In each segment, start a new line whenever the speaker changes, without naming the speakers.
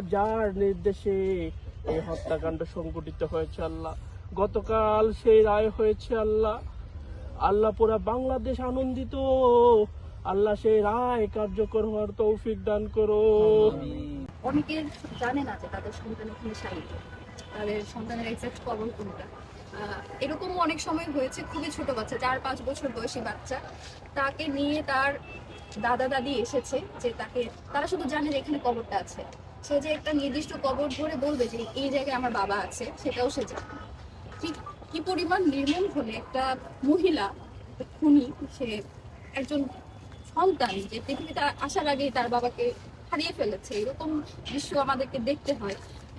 যার নির্দেশে এই হত্যাকাণ্ড সংঘটিত হয়েছে আল্লাহ। গতকাল সেই রায় হয়েছে আল্লাহ। আল্লাহ পুরা বাংলাদেশ আনন্দিত। আল্লাহ সেই রায় কার্যকর হওয়ার তৌফিক দান করো।
অনেকের জানে না যে তাদের সন্তান এখানে শায়িত তাদের সন্তানের এক্সাক্ট কবর কোনটা। আহ, এরকমও অনেক সময় হয়েছে খুবই ছোট বাচ্চা চার পাঁচ বছর বয়সী বাচ্চা। তাকে নিয়ে তার দাদা দাদি এসেছে যে তাকে তারা শুধু জানে যে এখানে কবরটা আছে। সে যে একটা নির্দিষ্ট কবর ধরে বলবে যে এই জায়গায় আমার বাবা আছে, সেটাও সে জানে ঠিক কি পরিমাণ নির্মম হলে একটা মহিলা খুনি, সে একজন সন্তান যে পৃথিবীতে আসার আগেই তার বাবাকে হারিয়ে ফেলেছে, এরকম দৃশ্য আমাদেরকে দেখতে হয়।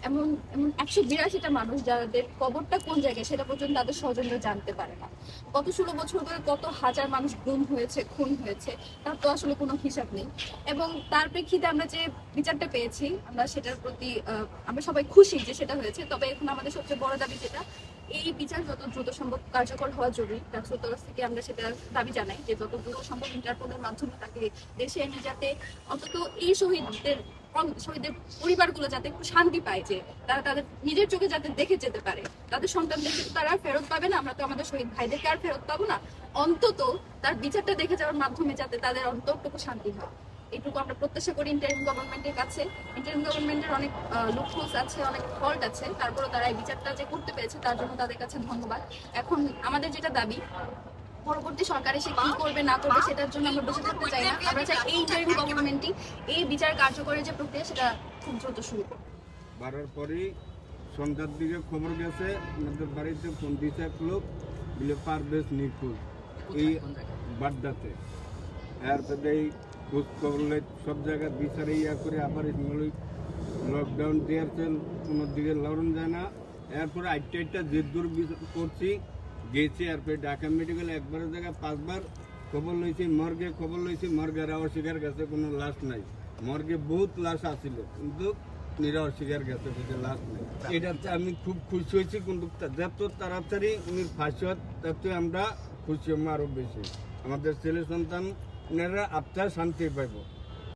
এমন এমন একশো বিরাশিটা মানুষ যাদের কবরটা কোন জায়গায় সেটা পর্যন্ত তাদের স্বজনরা জানতে পারে না। কত ষোলো বছর ধরে কত হাজার মানুষ গুম হয়েছে, খুন হয়েছে, তার তো আসলে কোনো হিসাব নেই। এবং তার প্রেক্ষিতে আমরা যে বিচারটা পেয়েছি, আমরা সেটার প্রতি আমরা সবাই খুশি যে সেটা হয়েছে। তবে এখন আমাদের সবচেয়ে বড় দাবি যেটা, এই বিচার যত দ্রুত সম্ভব কার্যকর হওয়া জরুরি। ডাকসুর তরফ থেকে আমরা সেটা দাবি জানাই যে যত দ্রুত সম্ভব ইন্টারপোলের মাধ্যমে তাকে দেশে এনে যাতে অন্তত এই শহীদদের শহীদের পরিবারগুলো যাতে একটু শান্তি পায় যে তারা তাদের নিজের চোখে যাতে দেখে যেতে পারে। তাদের সন্তানদেরকে তো তারা ফেরত পাবে না। আমরা তো আমাদের শহীদ ভাইদেরকে আর ফেরত পাবো না। অন্তত তার বিচারটা দেখে যাওয়ার মাধ্যমে যাতে তাদের অন্তরটুকু শান্তি হয়। এইটুকু আমরা প্রত্যাশা করি ইন্টারিম গভর্নমেন্টের কাছে। ইন্টারিম গভর্নমেন্টের অনেক লুকহোলস আছে, অনেক ফল্ট আছে। তারপরে তারা এই বিচারটা যে করতে পেরেছে, তার জন্য তাদের কাছে ধন্যবাদ। এখন আমাদের যেটা দাবি পরবর্তী সরকার এসে কি করবে না করবে সেটার জন্য আমরা বসে থাকতে চাই না। আমরা চাই এই ইন্টারিম গভর্নমেন্টই এই বিচার কার্যকরের যে প্রক্রিয়া সেটা খুব দ্রুত শুরু করবে
বাড়ার পরেই সন্ধ্যার দিকে খবর গেছে আমাদের বাড়িতে ফোন দিছে এক লোক বলে পারভেজ নিখোঁজ। এই বাড্ডাতে। এরপরে এই খোঁজ খবর সব জায়গায় বিচারে ইয়া করে আবার লকডাউন দিয়েছে কোনো দিকে লড়ন যায় না। এরপরে আটটা আটটা জেদ দূর করছি গেছি এরপরে ঢাকা মেডিকেল একবারের জায়গায় পাঁচবার খবর লইছি, মর্গে খবর লইছি মর্গের অস্বীকার গেছে, কোনো লাশ নাই। মর্গে বহুত লাশ আছিল, কিন্তু নিরা অস্বীকার গেছে যে লাশ নাই। এটাতে আমি খুব খুশি হয়েছি, কিন্তু যত তাড়াতাড়ি উনি ফাঁসি হন তত আমরা খুশি হব আরও বেশি। আমাদের ছেলে সন্তানেরা আত্মায় শান্তি পাইব।